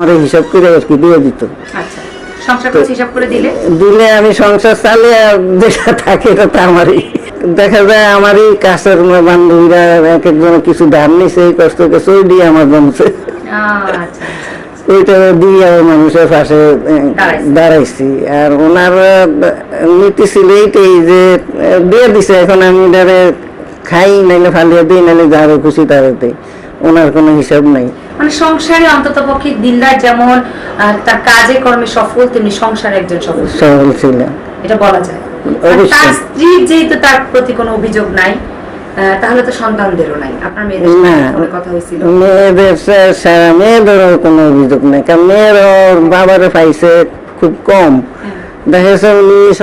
আমার হিসাব করে আর কি দিয়ে দিত। আচ্ছা করে দিলে? দিলে আমি সংসার চালিয়ে যেটা থাকে এটা তো আমারই। দেখা যায় আমারই কাছের বান্ধবীরা এক একজন কিছু ধার নিছে কষ্ট করছে দিয়ে আমার জমছে। আচ্ছা আচ্ছা। ওইটা দিয়ে মানুষের পাশে দাঁড়াইছি। আর ওনার নীতি ছিল এইটাই যে দিয়ে দিছে এখন আমি ধরে খাই নাইলে ফালিয়ে দিই নাইলে যারে খুশি তারে দিই ওনার কোনো হিসাব নাই। মানে সংসারে অন্তত পক্ষে দিলদার যেমন তার কাজে কর্মে সফল তেমনি সংসারে একজন সফল। সরল ছিল এটা বলা যায়। তার স্ত্রীর যেহেতু তার প্রতি কোনো অভিযোগ নাই তাহলে তো সন্তানদেরও নাই। আপনার মেয়েদের না কথা হয়েছিল। মেয়েদের সা- সা- মেয়েদেরও কোনো অভিযোগ নাই। কারণ মেয়ের বাবারও পাইছে খুব কম। হ্যাঁ। দেখা যাচ্ছে উনি